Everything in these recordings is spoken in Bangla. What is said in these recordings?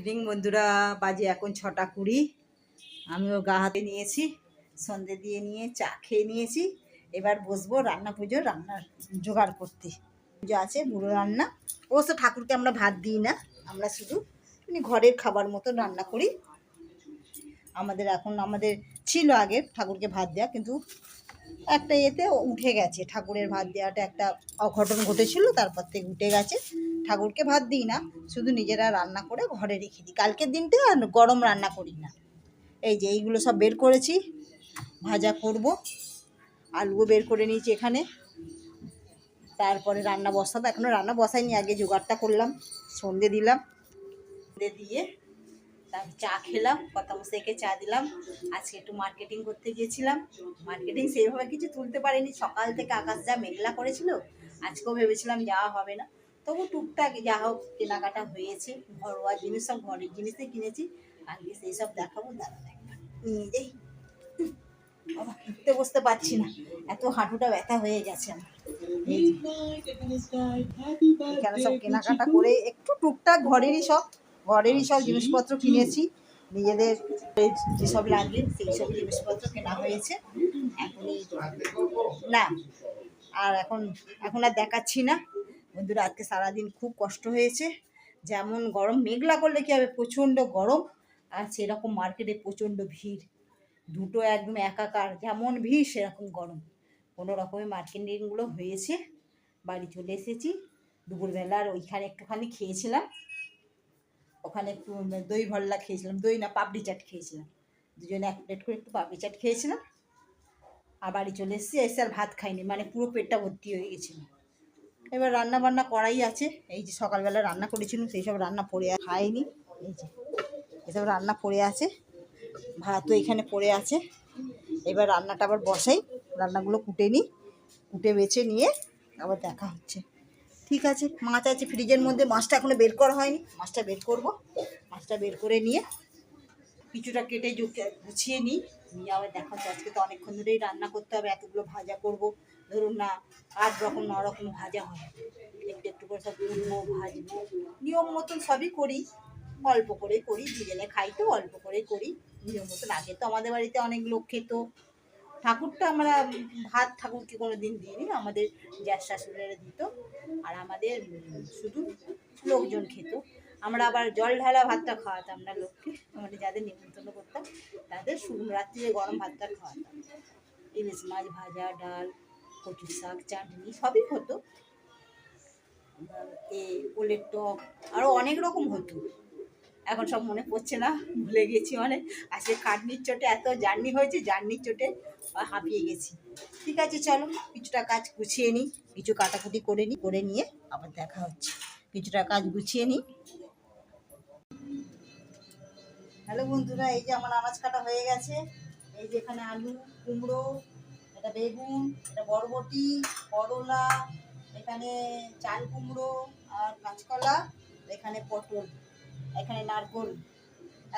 ইভিনিং বন্ধুরা, বাজে এখন ছটা কুড়ি। আমিও গা হাতে নিয়েছি, সন্ধে দিয়ে নিয়ে চা খেয়ে নিয়েছি। এবার বসবো রান্না পুজো রান্নার জোগাড় করতে। পুজো আছে বুড়ো রান্না। অবশ্য ঠাকুরকে আমরা ভাত দিই না, আমরা শুধু এমনি ঘরের খাবার মতো রান্না করি। আমাদের এখন, আমাদের ছিল আগে ঠাকুরকে ভাত দেওয়া, কিন্তু একটা এতে উঠে গেছে, ঠাকুরের ভাত দেওয়াটা একটা অঘটন ঘটেছিল, তারপর থেকে উঠে গেছে। ঠাকুরকে ভাত দিই না, শুধু নিজেরা রান্না করে ঘরে রেখে দিই। কালকের দিনটা আর গরম রান্না করি না। এই যে এইগুলো সব বের করেছি, ভাজা করব, আলুও বের করে নিয়েছি এখানে। তারপরে রান্না বসাবো এখনও রান্না বসাইনি, আগে জোগাড়টা করলাম, সন্ধে দিলাম। দিয়ে তারপর চা খেলাম, কথা মশাইকে চা দিলাম। আজকে একটু মার্কেটিং করতে গিয়েছিলাম। মার্কেটিং সেইভাবে কিছু তুলতে পারিনি। সকাল থেকে আকাশ যা মেঘলা করেছিল, আজকেও ভেবেছিলাম যাওয়া হবে না। তবু টুকটাক যা হোক, কেনাকাটা হয়েছে। ঘরোয়া জিনিস সব, ঘরের জিনিসই কিনেছি। আজকে সেই সব দেখাবো দাঁড়ান একবার উঠতে বসতে পারছি না। এত হাঁটুটা ব্যথা হয়ে গেছে আমার। এখানে সব কেনাকাটা করে একটু টুকটাক ঘরেরই সব ঘরেরই সব জিনিসপত্র কিনেছি। নিজেদের যেসব লাগে সেই সব জিনিসপত্র কেনা হয়েছে। এখনই না আর এখন এখন আর দেখাচ্ছি না। বন্ধুরা আজকে সারাদিন খুব কষ্ট হয়েছে। যেমন গরম মেঘলা করলে কী হবে? প্রচণ্ড গরম। আর সেরকম মার্কেটে প্রচণ্ড ভিড়। দুটো একদম একাকার যেমন ভিড় সেরকম গরম। কোনো রকমের মার্কেটিংগুলো হয়েছে। বাড়ি চলে এসেছি। দুপুরবেলার ওইখানে একটুখানি খেয়েছিলাম। ওখানে একটু দই ভল্লা খেয়েছিলাম, দই না পাপড়ি চাট খেয়েছিলাম। দুজনে এক প্লেট করে একটু পাপড়ি চাট খেয়েছিলাম। আর বাড়ি চলে এসেছি, এসে আর ভাত খাইনি মানে পুরো পেটটা ভর্তি হয়ে গেছিল। এবার রান্না বান্না করাই আছে, এই যে সকালবেলা রান্না করেছিলাম, সেই সব রান্না পড়ে খাইনি, এই যে এসব রান্না পড়ে আছে, ভাতও এখানে পড়ে আছে। এবার রান্নাটা আবার বসাই, রান্নাগুলো কুটে নিই, কুটে বেছে নিয়ে আবার দেখা হচ্ছে। ঠিক আছে, মাছ আছে ফ্রিজের মধ্যে, মাছটা এখনও বের করা হয়নি। মাছটা বের করব। মাছটা বের করে নিয়ে কিছুটা কেটে গুছিয়ে নিই। নিয়ে আবার দেখা হচ্ছে আজকে তো অনেকক্ষণ ধরেই রান্না করতে হবে, এতগুলো ভাজা করব। ধরুন না, আট রকম, ন রকম ভাজা হয়। একটু একটু করে সব তুলবো ভাজবো। নিয়ম মতন সবই করি। অল্প করে করি দুজনে খাই তো, অল্প করে করি। নিয়ম মতন। আগে তো আমাদের বাড়িতে অনেক লোক খেত। ঠাকুরটা আমরা ভাত ঠাকুরকে কোনো দিন দিইনি, আমাদের গ্যাস শাশুড়িরা দিত। আর আমাদের শুধু লোকজন খেত। আমরা আবার জল ঢালা ভাতটা খাওয়াতাম না লোককে। আমাদের যাদের নিমন্ত্রণ করতাম, তাদের শুকনো রাত্রিরে গরম ভাতটা খাওয়াতাম। ইলিশ মাছ ভাজা, ডাল কচু শাক, চাটনি, সবই হতো। এ ওলের টক আরও অনেক রকম হতো। এখন সব মনে পড়ছে না, ভুলে গেছি অনেক আজকে কাটনির চোটে এত জার্নি হয়েছে, জার্নির চোটে হাঁপিয়ে গেছি। ঠিক আছে, চলো, কিছুটা কাজ গুছিয়ে নিই। কিছু কাটাকুটি করে নিই করে নিয়ে আবার দেখা হচ্ছে। কিছুটা কাজ গুছিয়ে নিই হ্যালো বন্ধুরা, এই যে আমার আনাজ কাটা হয়ে গেছে। এই যে এখানে আলু, কুমড়ো, এটা বেগুন, এটা বরবটি, করলা, এখানে চাল কুমড়ো আর কাঁচকলা, এখানে পটল, এখানে নারকোল।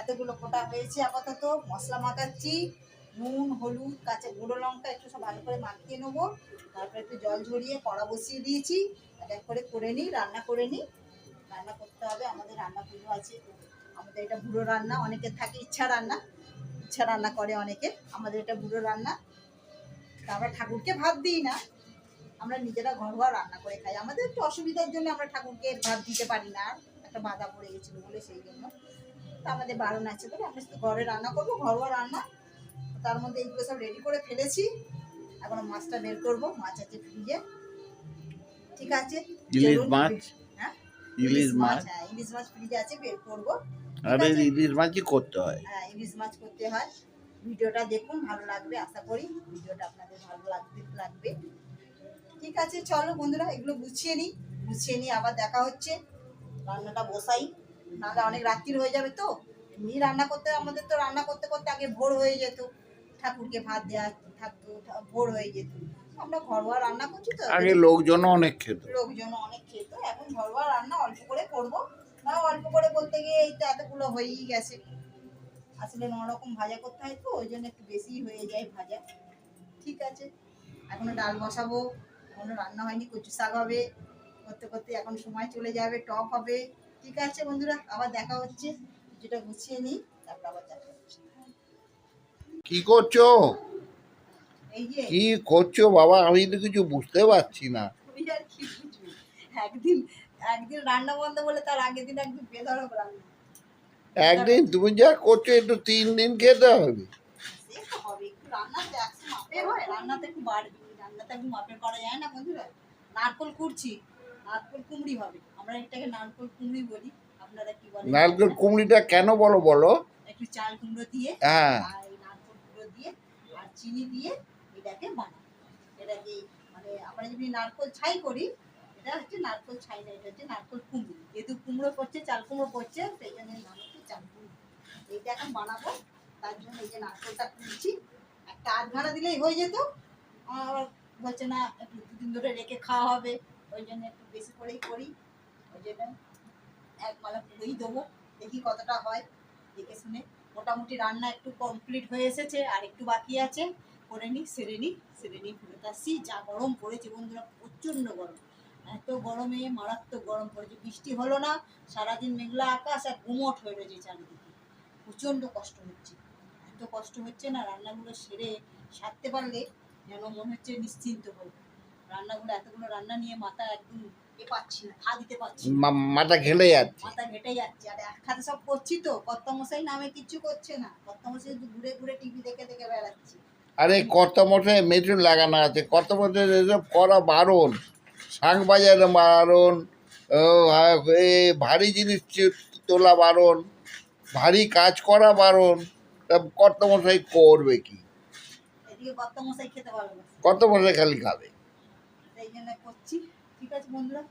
এতগুলো কোটা হয়েছে আপাতত। মশলা মাখাচ্ছি। নুন, হলুদ, কাঁচা গুঁড়ো লঙ্কা একটু সব ভালো করে মাখিয়ে নেব। তারপর একটু জল ঝরিয়ে কড়া বসিয়ে দিয়েছি। এক এক করে করে নিই, রান্না করে নিই। রান্না করতে হবে, আমাদের রান্না পুজো আছে। আমাদের এটা বুড়ো রান্না অনেকের থাকে ইচ্ছা রান্না ইচ্ছা রান্না করে অনেকে। আমাদের এটা বুড়ো রান্না। আমরা ঠাকুরকে ভাত দিই না। আমরা নিজেরা ঘরোয়া রান্না করে খাই। আমাদের একটু অসুবিধার জন্য আমরা ঠাকুরকে ভাত দিতে পারি না। একটা বাধা পড়ে গেছিল বলে সেই জন্য। তা আমাদের বারণ আছে বলে আমরা ঘরে রান্না করব, ঘরোয়া রান্না। তার মধ্যে এইগুলো সব রেডি করে ফেলেছি। এখন মাছটা বের করব মাছ আছে ফ্রিজে। ঠিক আছে ইলিশ মাছ? হ্যাঁ? ইলিশ মাছ হ্যাঁ ইলিশ মাছ ফ্রিজে আছে বের করব। আরে। ইলিশ মাছই করতে হয়? হ্যাঁ ইলিশ মাছ করতে হয়। ভিডিওটা দেখুন ভালো লাগবে আশা করি। ভিডিওটা আপনাদের ভালো লাগবে লাগবে। ঠিক আছে চলো বন্ধুরা এগুলো গুছিয়ে নিই। গুছিয়ে নিয়ে আবার দেখা হচ্ছে। রান্নাটা বসাই। নাহলে অনেক রাত্রির হয়ে যাবে তো। এমনি রান্না করতে আমাদের তো রান্না করতে করতে আগে ভোর হয়ে যেত। ঠাকুরকে ভাত দেওয়া থাকতো ভোর হয়ে যেত। আমরা ঘরোয়া রান্না করছি তো আগে লোকজনও অনেক খেত। লোকজন অনেক খেত এখন ঘরোয়া রান্না অল্প করে করব। না অল্প করে বলতে গিয়ে এই তো এতগুলো হয়েই গেছে। আসলে ন রকম ভাজা করতে হয় তো ওই জন্য একটু বেশি হয়ে যায় ভাজা। ঠিক আছে এখনও ডাল বসাবো এখনও রান্না হয়নি কচু শাক হবে। করতে করতে এখন সময় চলে যাবে টক হবে। ঠিক আছে বন্ধুরা আবার দেখা হচ্ছে যেটা গুছিয়ে নিই তারপর আবার দেখা কি করছ? কি করছ বাবা? আমি তো কিছু বুঝতে পারছি না। একদিন একদিন রান্না বন্ধ বলে তার আগের দিন একদিন বেধরক রান্না। একদিন তুমি যা করছ একটু তিন দিন খেতে হবে। সে তো হবে একটু রান্না তো একশো মাপে রান্নাতে একটু বাড়বে। রান্নাতে একটু মাপে করা যায় না বন্ধুরা? নারকল কুড়ছি নারকল কুমড়ি হবে। আমরা এটাকে নারকল কুমড়ি বলি। আপনারা কি বলেন? নারকেল কুমড়িটা কেন বলো বলো। একটু চাল কুমড়ো দিয়ে হ্যাঁ আর এই নারকল কুমড়ো দিয়ে আর চিনি দিয়ে এটাকে বানাই এটাকে মানে আমরা যদি নারকল ছাই করি, এটা হচ্ছে নারকল ছাই না, এটা হচ্ছে নারকল কুমড়ো। যেহেতু কুমড়ো করছে চাল কুমড়ো করছে সেই জন্য নাম হচ্ছে চাল কুমড়ো। এইটা এখন বানাবো, তার জন্য এই যে নারকলটা কুড়ছি একটা আধ ঘানা দিলেই হয়ে যেত। আমার বলছে না, একটু দুদিন ধরে রেখে খাওয়া হবে, ওই জন্য একটু বেশি করেই করি। ওই জন্য এক মালা পুরোই দেবো, দেখি কতটা হয়, দেখে শুনে। মোটামুটি রান্না একটু কমপ্লিট হয়ে এসেছে, আর একটু বাকি আছে। করে নিই সেরে নিই সেরে নিই ফেরত আসছি। যা গরম পড়েছে বন্ধুরা, প্রচণ্ড গরম। এত গরমে মারাত্মক গরম পড়েছে, বৃষ্টি হলো না, সারাদিন মেঘলা আকাশ আর গুমট হয়ে রয়েছে চারিদিকে। প্রচণ্ড কষ্ট হচ্ছে। এত কষ্ট হচ্ছে না, রান্নাগুলো সেরে সারতে পারলে যেন মনে হচ্ছে নিশ্চিন্ত হল রান্নাগুলো, এতগুলো রান্না নিয়ে মাথা একদম মাথা যাচ্ছে। মাথা ঘেটে যাচ্ছে। আর একসাথে সব করছি তো কর্তামশাই নামে কিচ্ছু করছে না। কর্তামশাই ঘুরে ঘুরে টিভি দেখে দেখে বেড়াচ্ছে। আরে কত মশাই মেশিন লাগানো আছে। এসব করা বারণ। শাঁখ বাজানো বারণ ও, এ ভারী জিনিস তোলা বারণ ভারী কাজ করা বারণ। কত করবে কি? কর্তমশাই কর্তামশাই খেতে পারবে না। খালি খাবে। করছি। ঠিক আছে বন্ধুরা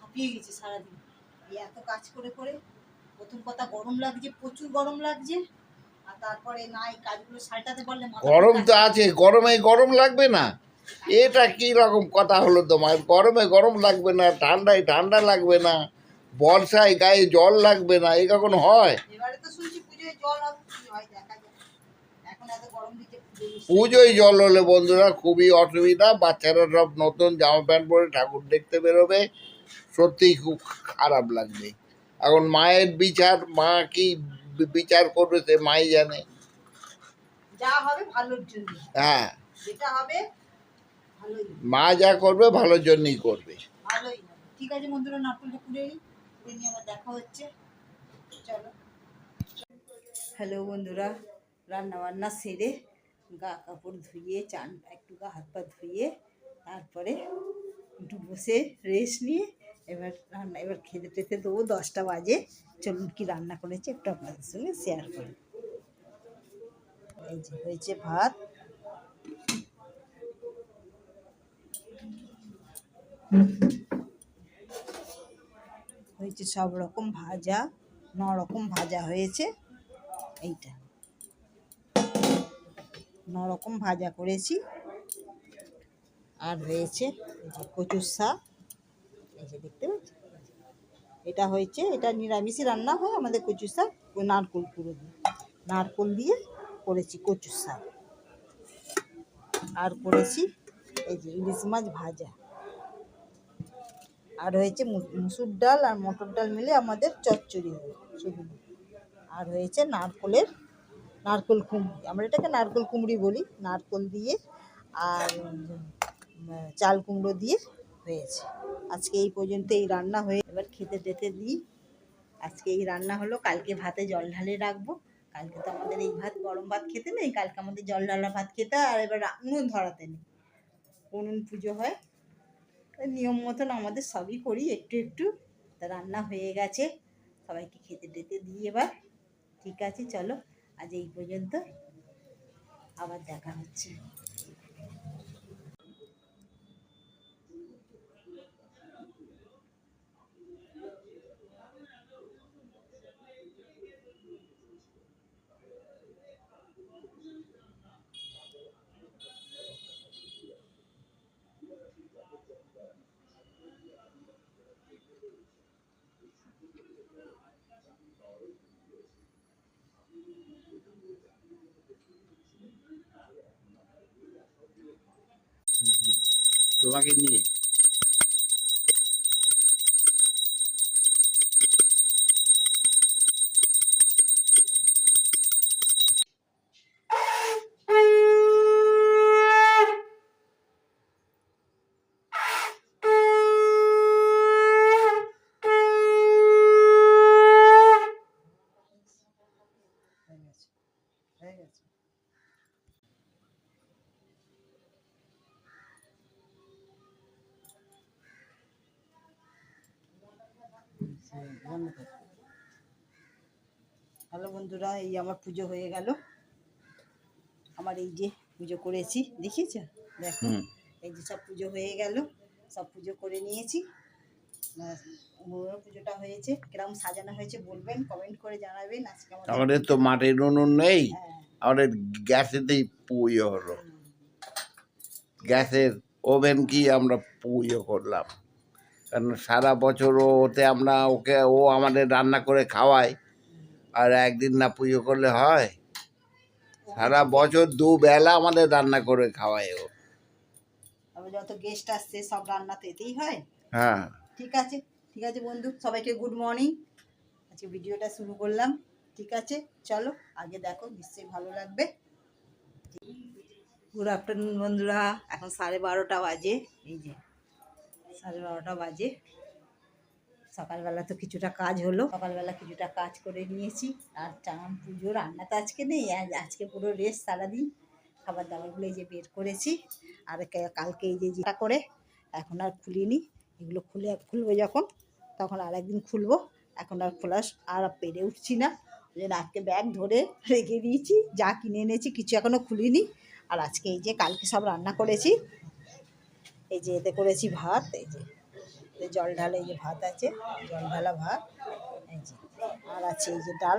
হাঁপিয়ে গেছি সারাদিন। এই এত কাজ করে করে প্রথম কথা গরম লাগছে প্রচুর গরম লাগছে আর তারপরে না এই কাজগুলো সালটাতে পারলে গরম তো আছে গরমে গরম লাগবে না। এটা কি রকম কথা হলো তোমার? গরমে গরম লাগবে না ঠান্ডায় ঠান্ডা লাগবে না বর্ষায় গায়ে জল লাগবে না এ কখন হয়? এবারে তো শুনছি পুজোয় জল হয় দেখা এখন এত গরম দিচ্ছে পুজোয় জল হলে বন্ধুরা খুবই অসুবিধা বাচ্চারা সব নতুন জামা প্যান্ট পরে ঠাকুর দেখতে বেরোবে। সত্যিই খুব খারাপ লাগবে। এখন মায়ের বিচার মা কি বিচার করবে সে মাই জানে। যা হবে ভালোর জন্য হ্যাঁ। মা যা করবে ভালোর জন্যই করবে। ঠিক আছে বন্ধুরা নারকেলটা কুড়ে নিই। নিয়ে আবার দেখা হচ্ছে। চলো। হ্যালো বন্ধুরা রান্না বান্না সেরে গা কাপড় ধুয়ে, চান, একটু গা হাত পা ধুয়ে, তারপরে একটু বসে রেস্ট নিয়ে এবার রান্না, এবার খেতে টেতে দেবো দশটা বাজে। চলুন কি রান্না করেছি একটু আপনাদের সঙ্গে শেয়ার করি। এই যে হয়েছে ভাত। হয়েছে সব রকম ভাজা, ন রকম ভাজা হয়েছে। এইটা। রকম ভাজা করেছি। আর এই কচুর শাক। এই যে দেখতে পাচ্ছি এটা হয়েছে, এটা নিরামিষই রান্না হয় আমাদের কচুর শাক নারকোল পুরো দিয়ে। নারকোল দিয়ে করেছি কচুর শাক। আর করেছি এই যে ইলিশ মাছ ভাজা। আর হয়েছে মুসুর ডাল আর মটর ডাল মিলে আমাদের চচ্চড়ি হয়, শুধু। আর হয়েছে নারকলের নারকল কুমড়ি, আমরা এটাকে নারকল কুমড়ি বলি, নারকল দিয়ে আর চাল কুমড়ো দিয়ে হয়েছে। আজকে এই পর্যন্ত এই রান্না হয়ে, এবার খেতে টেতে দিই। আজকে এই রান্না হলো, কালকে ভাতে জল ঢালে রাখব। কালকে তো আমাদের এই ভাত, গরম ভাত খেতে নেই, কালকে আমাদের জল ঢালা ভাত খেতে আর এবার উনুন ধরাতে নেই। উনুন পুজো হয় নিয়ম মতন আমাদের সবই করি, একটু একটু। তা রান্না হয়ে গেছে, সবাইকে খেতে টেতে দিই এবার। ঠিক আছে, চলো। আজ এই পর্যন্ত আবার দেখা হচ্ছে। তোমাকে নিয়ে গেছে হ্যালো বন্ধুরা এই আমার পুজো হয়ে গেল। আমার এই যে পুজো করেছি দেখিয়েছ? দেখো এই যে সব পুজো হয়ে গেল সব পুজো করে নিয়েছি। পুজোটা হয়েছে কীরকম সাজানো হয়েছে বলবেন কমেন্ট করে জানাবেন আজকে আমাদের তো মাটির উনুন নেই হ্যাঁ, আমাদের গ্যাসেতেই পুজো হলো। গ্যাসের ওভেন কি আমরা পুজো করলাম। কারণ সারা বছর ওতে আমরা ওকে ও আমাদের রান্না করে খাওয়ায় আর একদিন না পুজো করলে হয়? সারা বছর দুবেলা আমাদের রান্না করে খাওয়ায় ও। যত গেস্ট আসছে সব রান্না তো এতেই হয়। হ্যাঁ। ঠিক আছে ঠিক আছে বন্ধু সবাইকে গুড মর্নিং আজকে ভিডিওটা শুরু করলাম। ঠিক আছে চলো আগে দেখো নিশ্চয়ই ভালো লাগবে। গুড আফটারনুন বন্ধুরা এখন সাড়ে বারোটা বাজে এই যে সাড়ে বারোটা বাজে। সকালবেলা তো কিছুটা কাজ হলো। সকালবেলা কিছুটা কাজ করে নিয়েছি। আর চান, পুজো, রান্না তো আজকে নেই। আজ- আজকে পুরো রেস্ট সারাদিন। খাবার দাবারগুলো এই যে বের করেছি। আর কালকে এই যে যেটা করে, এখন আর খুলিনি। এগুলো খুলে, খুলবো যখন, তখন আর একদিন খুলবো। এখন আর খোলা আর পেরে উঠছি না। ওই জন্য আজকে ব্যাগ ধরে রেখে দিয়েছি। যা কিনে এনেছি, কিছু এখনও খুলিনি। আর আজকে এই যে কালকে সব রান্না করেছি। এই যে এতে করেছি ভাত, এই যে জল ঢালে এই যে ভাত আছে জল ঢালা ভাত এই যে। আর আছে এই যে ডাল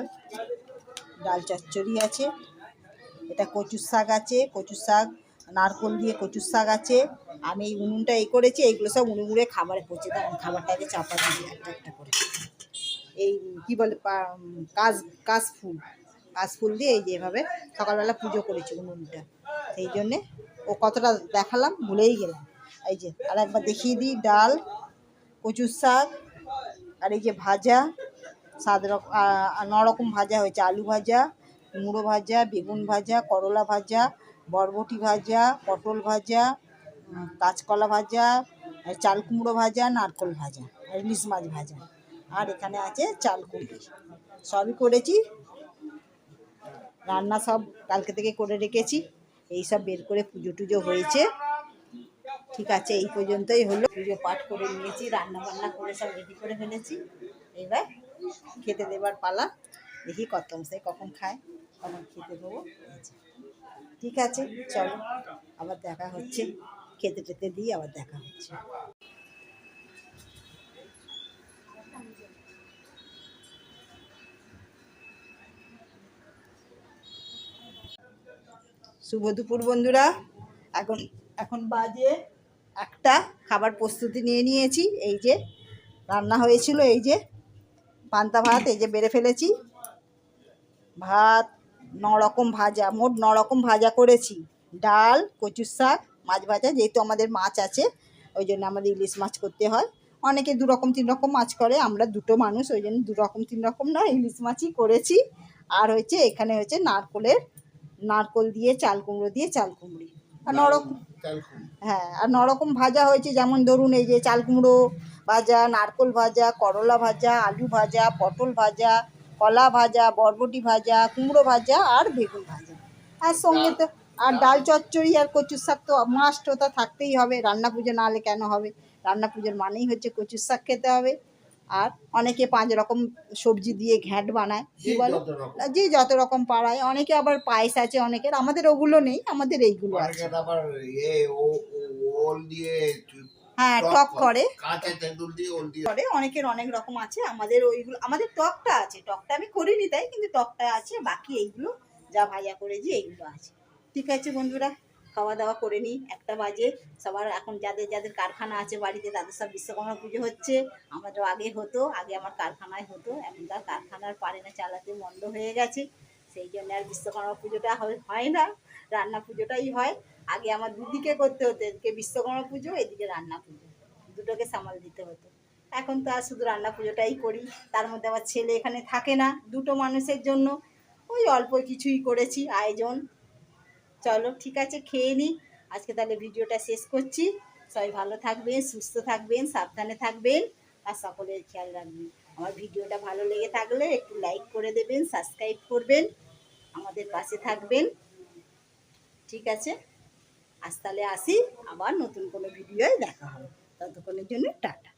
ডাল চচ্চড়ি আছে এটা কচুর শাক আছে কচুর শাক নারকোল দিয়ে কচুর শাক আছে আমি এই উনুনটা এই করেছি এইগুলো সব উনুন উড়ে খাবারে পচে দাঁড়ান খাবারটাকে চাপা দিয়ে একটা একটা করে। এই কি বলে উম, কাশ ফুল কাশ ফুল দিয়ে এই যে এভাবে সকালবেলা পুজো করেছি উনুনটা সেই জন্যে। ও কতটা দেখালাম ভুলেই গেলাম। এই যে আর একবার দেখিয়ে দিই ডাল কচুর শাক, আর এই যে ভাজা, সাত রকম রকম ভাজা হয়েছে, আলু ভাজা কুমড়ো ভাজা, বেগুন ভাজা, করলা ভাজা, বরবটি ভাজা, পটল ভাজা কাঁচকলা ভাজা চাল কুমড়ো ভাজা, নারকোল ভাজা ইলিশ মাছ ভাজা, আর এখানে আছে চাল কুমড়ি সবই করেছি। রান্না সব কালকে থেকে করে রেখেছি। এই সব বের করে পুজো টুজো হয়েছে। ঠিক আছে, এই পর্যন্তই হলো। পুজো পাঠ করে নিয়েছি রান্না বান্না করে সব রেডি করে ফেলেছি। এবার খেতে দেবার পালা, দেখি কত অংশে কখন খায়, কখন খেতে দেবো। ঠিক আছে, চলো, আবার দেখা হচ্ছে। খেতে টেতে দিই আবার দেখা হচ্ছে। শুভ দুপুর বন্ধুরা। এখন এখন বাজে একটা খাবার প্রস্তুতি নিয়ে নিয়েছি। এই যে রান্না হয়েছিল, এই যে পান্তা ভাত, এই যে বেড়ে ফেলেছি। ভাত ন রকম ভাজা, মোট ন রকম ভাজা করেছি। ডাল, কচুর শাক, মাছ ভাজা, যেহেতু আমাদের মাছ আছে, ওই জন্য আমাদের ইলিশ মাছ করতে হয়। অনেকে দু রকম তিন রকম মাছ করে, আমরা দুটো মানুষ, ওই জন্য দু রকম তিন রকম না, ইলিশ মাছই করেছি। আর হচ্ছে এখানে হচ্ছে নারকোলের, নারকোল দিয়ে চাল কুমড়ো দিয়ে চাল কুমড়ি। আর নরকম হ্যাঁ আর নরকম ভাজা হয়েছে যেমন ধরুন এই যে চাল কুমড়ো ভাজা নারকোল ভাজা করলা ভাজা আলু ভাজা পটল ভাজা কলা ভাজা বরবটি ভাজা কুমড়ো ভাজা আর বেগুন ভাজা। আর সঙ্গে তো আর ডাল চচ্চড়ি আর কচুর শাক তো মাস্ট ওটা থাকতেই হবে রান্না পুজো না হলে কেন হবে? রান্না পুজোর মানেই হচ্ছে কচুর শাক খেতে হবে। আর অনেকে পাঁচ রকম সবজি দিয়ে ঘ্যাঁট বানায়। কি বলে? যে যত রকম পাড়ায়। অনেকে আবার পায়েস আছে অনেকের আমাদের ওগুলো নেই আমাদের এইগুলো আছে। ইয়ে হ্যাঁ টক করে। করে। অনেকের অনেক রকম আছে আমাদের ওইগুলো আমাদের টকটা আছে। টকটা আমি করিনি তাই কিন্তু টকটা আছে বাকি এইগুলো যা ভাজা করেছি এইগুলো আছে। ঠিক আছে বন্ধুরা খাওয়া দাওয়া করে নিই। একটা বাজে, সবার এখন যাদের যাদের কারখানা আছে বাড়িতে, তাদের সব বিশ্বকর্মা পুজো হচ্ছে। আমারও আগে হতো, আগে আমার কারখানায় হতো এখন তার কারখানার পারে না, চালাতে বন্ধ হয়ে গেছে। সেই জন্য আর বিশ্বকর্মা পুজোটা হয় না, রান্না পুজোটাই হয়। আগে আমার দুদিকে করতে হতো, এদিকে বিশ্বকর্মা পুজো, এদিকে রান্না পুজো। দুটোকে সামাল দিতে হতো। এখন তো আর শুধু রান্না পুজোটাই করি। তার মধ্যে আমার ছেলে এখানে থাকে না, দুটো মানুষের জন্য। ওই অল্প কিছুই করেছি, আয়োজন। চলো ঠিক আছে, খেয়ে নিই আজকে তাহলে ভিডিওটা শেষ করছি। সবাই ভালো থাকবেন, সুস্থ থাকবেন, সাবধানে থাকবেন আর সকলের খেয়াল রাখবেন। আমার ভিডিওটা ভালো লেগে থাকলে একটু লাইক করে দেবেন সাবস্ক্রাইব করবেন, আমাদের পাশে থাকবেন। ঠিক আছে? আজ তাহলে আসি, আবার নতুন কোনো ভিডিওয় দেখা হবে। ততক্ষণের জন্য টাটা।